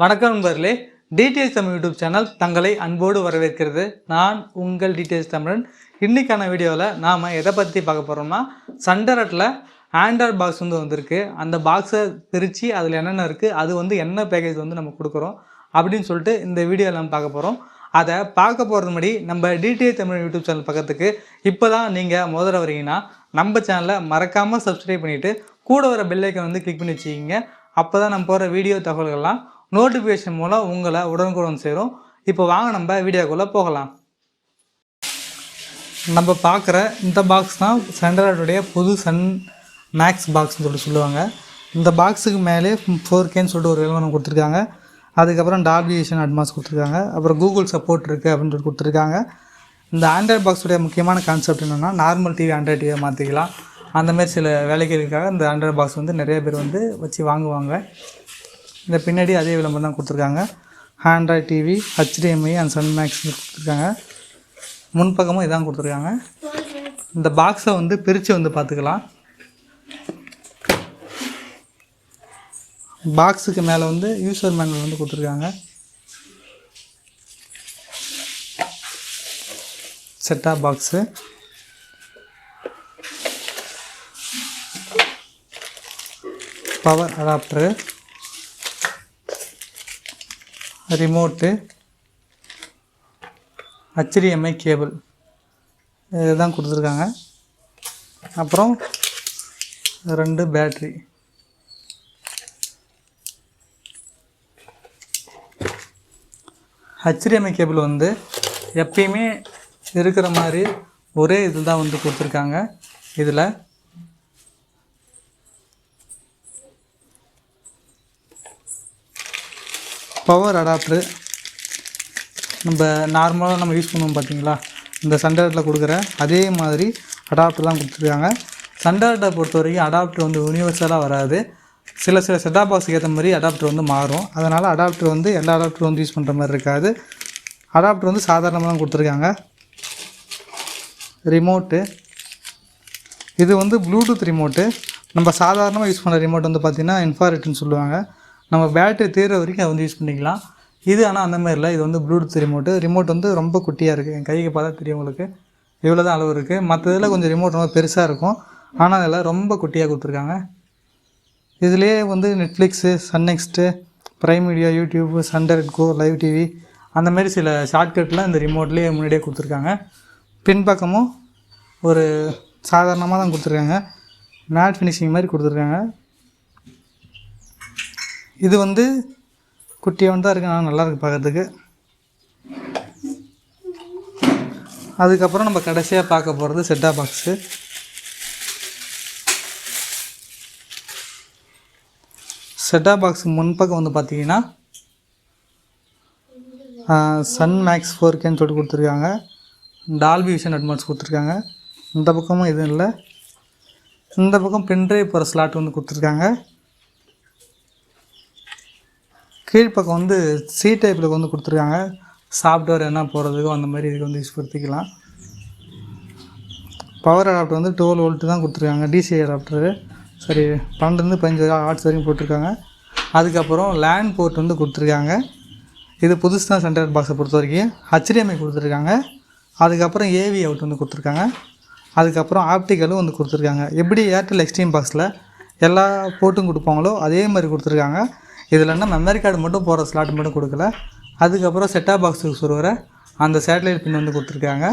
வணக்கம் நண்பர்களே. TDS Tamil YouTube channel தங்களை அன்போடு வரவேற்கிறது. நான் உங்கள் டிடிஎஸ் தமிழன். இன்றைக்கான வீடியோவில் நாம் எதை பற்றி பார்க்க போகிறோம்னா சண்டரட்டில் ஆண்ட்ராய்ட் பாக்ஸ் வந்து வந்திருக்கு. அந்த பாக்ஸை பிரித்து அதில் என்னென்ன இருக்குது அது வந்து என்ன பேக்கேஜ் வந்து நம்ம கொடுக்குறோம் அப்படின்னு சொல்லிட்டு இந்த வீடியோவில் நம்ம பார்க்க போகிறோம் அதை பார்க்க போகிறது முன்னாடி நம்ம டிடிஎஸ் தமிழ் யூடியூப் சேனல் பக்கத்துக்கு இப்போ தான் நீங்கள் முதல்ல வரீங்கன்னா நம்ம சேனலை மறக்காமல் சப்ஸ்கிரைப் பண்ணிவிட்டு கூட வர பெல்லைக்கன் வந்து கிளிக் பண்ணி வச்சுக்கிங்க. அப்போ தான் நம்ம போகிற வீடியோ தகவல்கள்லாம் நோட்டிஃபிகேஷன் மூலம் உங்களை உடனுக்குடன் சேரும். இப்போ வாங்க நம்ம வீடியோக்குள்ளே போகலாம். நம்ம பார்க்குற இந்த பாக்ஸ் தான் சென்ட்ராய்டுடைய புது சன் மேக்ஸ் பாக்ஸ்னு சொல்லிட்டு சொல்லுவாங்க. இந்த பாக்ஸுக்கு மேலே ஃபோர் கேன்னு சொல்லிட்டு ஒரு விளம்பரம் கொடுத்துருக்காங்க. அதுக்கப்புறம் டாபியேஷன் அட்வான்ஸ் கொடுத்துருக்காங்க. அப்புறம் கூகுள் சப்போர்ட் இருக்குது அப்படின்னு சொல்லி கொடுத்துருக்காங்க. இந்த ஆண்ட்ராய்ட் பாக்ஸுடைய முக்கியமான கான்செப்ட் என்னென்னா நார்மல் டிவி ஆண்ட்ராய்ட் டிவியை மாற்றிக்கலாம் அந்தமாரி சில வேலைகளுக்காக இந்த ஆண்ட்ராய்ட் பாக்ஸ் வந்து நிறைய பேர் வந்து வச்சு வாங்குவாங்க. இந்த பின்னாடி அதே விளம்பரம் தான் கொடுத்துருக்காங்க. Android TV HDMI and Sun maths கொடுத்துருக்காங்க. முன்பக்கமும் இதான் கொடுத்துருக்காங்க. இந்த பாக்ஸை வந்து பிரித்து வந்து பார்த்துக்கலாம். பாக்ஸுக்கு மேலே வந்து யூசர் மேனுவல் வந்து கொடுத்துருக்காங்க. செட்டாக box power adapter remote HDMI cable இதுதான் கொடுத்துருக்காங்க. அப்புறம் ரெண்டு பேட்ரி ஹச்டிஎம்ஐ கேபிள் வந்து எப்பயுமே இருக்கிற மாதிரி ஒரே இது தான் வந்து கொடுத்துருக்காங்க. இதில் பவர் அடாப்டரு நம்ம நார்மலாக நம்ம யூஸ் பண்ணுவோம் பார்த்தீங்களா? இந்த சண்டர்ட்டில் கொடுக்குற அதே மாதிரி அடாப்டர் தான் கொடுத்துருக்காங்க. சண்டர்ட்டை பொறுத்த வரைக்கும் அடாப்டர் வந்து யூனிவர்சலாக வராது. சில சில செட்டாப் பாக்ஸுக்கு ஏற்ற மாதிரி அடாப்டர் வந்து மாறும். அதனால் அடாப்டர் வந்து எல்லா அடாப்டரும் வந்து யூஸ் பண்ணுற மாதிரி இருக்காது. அடாப்டர் வந்து சாதாரணமாக தான் கொடுத்துருக்காங்க. ரிமோட்டு இது வந்து ப்ளூடூத் ரிமோட்டு நம்ம சாதாரணமாக யூஸ் பண்ணுற ரிமோட் வந்து பார்த்திங்கன்னா இன்ஃபாரெட்னு சொல்லுவாங்க. நம்ம பேட்டரி தீர்ற வரைக்கும் அதை வந்து யூஸ் பண்ணிக்கலாம். இது ஆனால் அந்த மாதிரி இல்லை. இது வந்து ப்ளூடூத் ரிமோட்டு ரிமோட் வந்து ரொம்ப குட்டியாக இருக்குது என் கைக்கு பார்த்தா தெரியும் உங்களுக்கு. இவ்வளோ தான் அளவு இருக்குது மற்ற இதில் கொஞ்சம் ரிமோட் ரொம்ப பெருசாக இருக்கும். ஆனால் அதில் ரொம்ப குட்டியாக கொடுத்துருக்காங்க. இதுலேயே வந்து Netflix Sun NXT Prime media YouTube சண்டர்ட் go live TV அந்த மாதிரி சில ஷார்ட்கட்லாம் இந்த ரிமோட்லேயே முன்னாடியே கொடுத்துருக்காங்க. பின்பக்கமும் ஒரு சாதாரணமாக தான் கொடுத்துருக்காங்க. மேட் ஃபினிஷிங் மாதிரி கொடுத்துருக்காங்க. இது வந்து குட்டியாக தான் இருக்கு ஆனால் நல்லா இருக்கு பார்க்கறதுக்கு. அதுக்கப்புறம் நம்ம கடைசியாக பார்க்க போகிறது செட்டா பாக்ஸு செட்டா பாக்ஸ் முன்பக்கம் வந்து பார்த்தீங்கன்னா சன் மேக்ஸ் ஃபோர் கேன்னு சொல்லிட்டு கொடுத்துருக்காங்க. டால்பி விஷன் அட்வான்ஸ் கொடுத்துருக்காங்க. இந்த பக்கமும் எதுவும் இல்லை. இந்த பக்கம் பென்ட்ரைவ் போகிற ஸ்லாட் வந்து கொடுத்துருக்காங்க. கீழ்ப்பக்கம் வந்து சி டைப்பில் வந்து கொடுத்துருக்காங்க. சாஃப்ட்வேர் என்ன போகிறதுக்கோ அந்த மாதிரி இதுக்கு வந்து யூஸ் படுத்திக்கலாம். பவர் அடாப்டர் வந்து டுவெல் வோல்ட்டு தான் கொடுத்துருக்காங்க. டிசி அடாப்டரு சரி பன்னெண்டுலேருந்து பதினஞ்சு ஆர்ட்ஸ் வரைக்கும் போட்டிருக்காங்க. அதுக்கப்புறம் லேண்ட் போர்ட் வந்து கொடுத்துருக்காங்க. இது புதுசு தான் சென்டர் பாக்ஸை பொறுத்த வரைக்கும் ஹச்டிஎம்ஐ கொடுத்துருக்காங்க. அதுக்கப்புறம் ஏவி அவுட் வந்து கொடுத்துருக்காங்க. அதுக்கப்புறம் ஆப்டிக்கலும் வந்து கொடுத்துருக்காங்க. எப்படி ஏர்டெல் எக்ஸ்ட்ரீம் பாக்ஸில் எல்லா போர்ட்டும் கொடுப்பாங்களோ அதே மாதிரி கொடுத்துருக்காங்க. இதில் என்ன மெமரி கார்டு மட்டும் போகிற ஸ்லாட் மட்டும் கொடுக்கல. அதுக்கப்புறம் செட்டாப் பாக்ஸுக்கு சொல்கிற அந்த சேட்டலைட் பின் வந்து கொடுத்துருக்காங்க.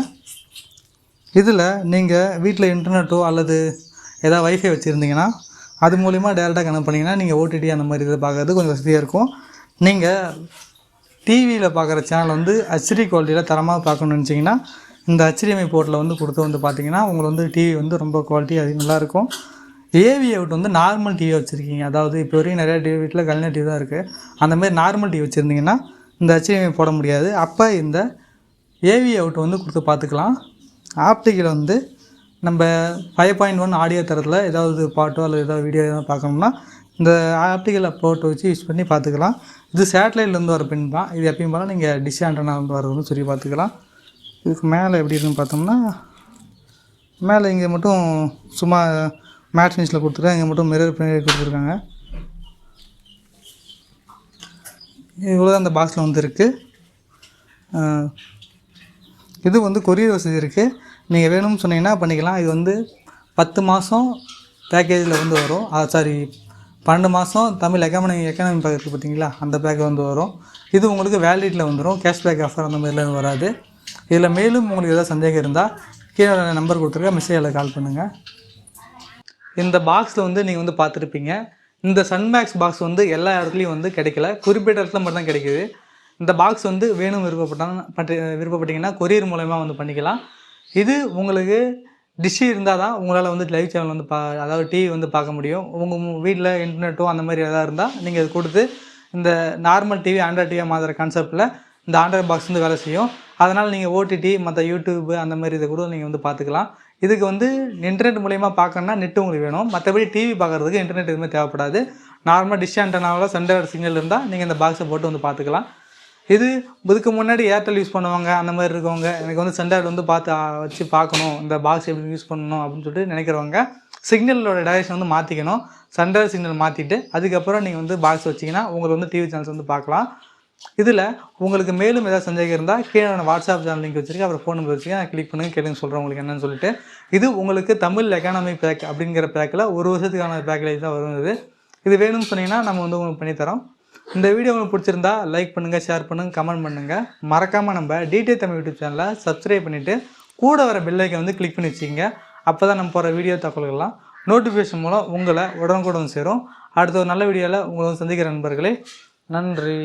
இதில் நீங்கள் வீட்டில் இன்டர்நெட்டோ அல்லது ஏதாவது வைஃபை வச்சுருந்தீங்கன்னா அது மூலிமா டேரெக்டாக கனெக்ட் பண்ணிங்கன்னா நீங்கள் ஓடிடி அந்த மாதிரி இதை பார்க்குறது கொஞ்சம் வசதியாக இருக்கும். நீங்கள் டிவியில் பார்க்குற சேனல் வந்து ஹெச்டி குவாலிட்டியில் தரமாக பார்க்கணும்னு நினச்சிங்கன்னா இந்த HDMI போர்ட்டில் வந்து கொடுத்து வந்து பார்த்தீங்கன்னா உங்களுக்கு வந்து டிவி வந்து ரொம்ப குவாலிட்டி அது நல்லாயிருக்கும் ஏவி அவுட் வந்து நார்மல் டிவி வச்சுருக்கீங்க. அதாவது இப்போ வரைக்கும் நிறையா டிவி வீட்டில் கல்யாண டிவி தான் இருக்குது அந்த மாதிரி நார்மல் டிவி வச்சுருந்தீங்கன்னா இந்த ஹெச்டிஎம்ஐ போட முடியாது. அப்போ இந்த ஏவி அவுட் வந்து கொடுத்து பார்த்துக்கலாம். ஆப்டிக்கில் வந்து நம்ம ஃபைவ் பாயிண்ட் ஒன் ஆடியோ தரத்தில் ஏதாவது பாட்டோ அல்லது ஏதாவது வீடியோ எதாவது பார்க்கணும்னா இந்த ஆப்டிக்கலை போட்டு வச்சு யூஸ் பண்ணி பார்த்துக்கலாம். இது சேட்டலைட்லேருந்து வர பின் தான். இது எப்பயும் போல் நீங்கள் டிஷ் ஆண்டனாலேருந்து வரதுன்னு சொல்லி பார்த்துக்கலாம். இதுக்கு மேலே எப்படி இருக்குன்னு பார்த்தோம்னா மேலே இங்கே மட்டும் சும்மா மேட் ஃபினிஷில் கொடுத்துருக்காங்க இங்கே மட்டும் மிரர் பின்னாடி கொடுத்துருக்காங்க. இவ்வளோ அந்த பாக்ஸில் வந்து இருக்குது இது வந்து கொரியர் வசதி இருக்குது நீங்கள் வேணும்னு சொன்னீங்கன்னா பண்ணிக்கலாம். இது வந்து பத்து மாதம் பேக்கேஜில் வந்து வரும். சாரி பன்னெண்டு மாதம் தமிழ் எக்கானமி எக்கானமி பேக் இருக்குது பார்த்தீங்களா அந்த பேக் வந்து வரும். இது உங்களுக்கு வேலிடிட்டியில் வந்துடும் கேஷ்பேக் ஆஃபர் அந்த மாதிரிலாம் வராது. இதில் மேலும் உங்களுக்கு ஏதாவது சந்தேகம் இருந்தால் கீழே நம்பர் கொடுத்துருக்கேன் மெசேஜில் கால் பண்ணுங்கள் இந்த பாக்ஸில் வந்து நீங்கள் வந்து பார்த்துருப்பீங்க. இந்த சன்மேக்ஸ் பாக்ஸ் வந்து எல்லா இடத்துலையும் வந்து கிடைக்கல. குறிப்பிட்ட இடத்துல மட்டும் தான் கிடைக்குது. இந்த பாக்ஸ் வந்து வேணும் விருப்பப்பட்டாங்க பட்டு விருப்பப்பட்டீங்கன்னா கொரியர் மூலயமா வந்து பண்ணிக்கலாம். இது உங்களுக்கு டிஷ்ஷு இருந்தால் தான் உங்களால் வந்து லைவ் சேனல் வந்து பா அதாவது டிவி வந்து பார்க்க முடியும். உங்கள் வீட்டில் இன்டர்நெட்டோ அந்த மாதிரி எதாவது இருந்தால் நீங்கள் அது கொடுத்து இந்த நார்மல் டிவி ஆண்ட்ராய்ட் டிவியாக மாதிரி கான்செப்ட்டில் இந்த ஆண்ட்ராய்ட் பாக்ஸ் வந்து வேலை செய்யும். அதனால் நீங்கள் ஓடிடி மற்ற யூடியூப் அந்த மாதிரி இதை கூட நீங்கள் வந்து பார்த்துக்கலாம். இதுக்கு வந்து இன்டர்நெட் மூலயமா பார்க்கணுன்னா நெட் உங்களுக்கு வேணும். மற்றபடி டிவி பார்க்குறதுக்கு இன்டர்நெட் எதுவுமே தேவைப்படாது. நார்மலாக டிஷ் ஆண்டனாவில் சென்டர் சிக்னல் இருந்தால் நீங்கள் இந்த பாக்ஸை போட்டு வந்து பார்த்துக்கலாம். இது இதுக்கு முன்னாடி ஏர்டெல் யூஸ் பண்ணுவாங்க அந்த மாதிரி இருக்கவங்க. எனக்கு வந்து சென்டர் வந்து பார்த்து வச்சு பார்க்கணும். இந்த பாக்ஸ் எப்படி யூஸ் பண்ணணும் அப்படின்னு சொல்லிட்டு நினைக்கிறவங்க சிக்னலோட டைரக்ஷன் வந்து மாற்றிக்கணும் சென்டர் சிக்னல் மாற்றிட்டு அதுக்கப்புறம் நீங்கள் வந்து பாக்ஸ் வச்சிங்கன்னா உங்களுக்கு வந்து டிவி சேனல்ஸ் வந்து பார்க்கலாம். இதில் உங்களுக்கு மேலும் ஏதாவது சந்தேகம் இருந்தால் கீழே நான் வாட்ஸ்அப் சேனல் லிங்க் வச்சுருக்கேன். அப்புறம் ஃபோன் நம்பர் வச்சுருக்கேன். கிளிக் பண்ணுங்க கேளுங்க சொல்கிறேன் உங்களுக்கு என்னன்னு சொல்லிட்டு. இது உங்களுக்கு தமிழ் எக்கானமி பேக் அப்படிங்கிற பேக்கில் ஒரு வருஷத்துக்கான பேக்கேஜ் தான் வருது இது. வேணும்னு சொன்னீங்கன்னா நம்ம வந்து உங்களுக்கு பண்ணித்தரோம் இந்த வீடியோ உங்களுக்கு பிடிச்சிருந்தா லைக் பண்ணுங்கள் ஷேர் பண்ணுங்கள் கமெண்ட் பண்ணுங்கள் மறக்காமல் நம்ம டிடி தமிழ் யூடியூப் சேனலை சப்ஸ்கிரைப் பண்ணிவிட்டு கூட வர பெல் வந்து கிளிக் பண்ணி வச்சுக்கோங்க. அப்போ தான் நம்ம போகிற வீடியோ தகவல்கள்லாம் நோட்டிஃபிகேஷன் மூலம் உங்களை உடனுக்குடன் சேரும். அடுத்த ஒரு நல்ல வீடியோவில் உங்களை வந்து சந்திக்கிற நண்பர்களே நன்றி.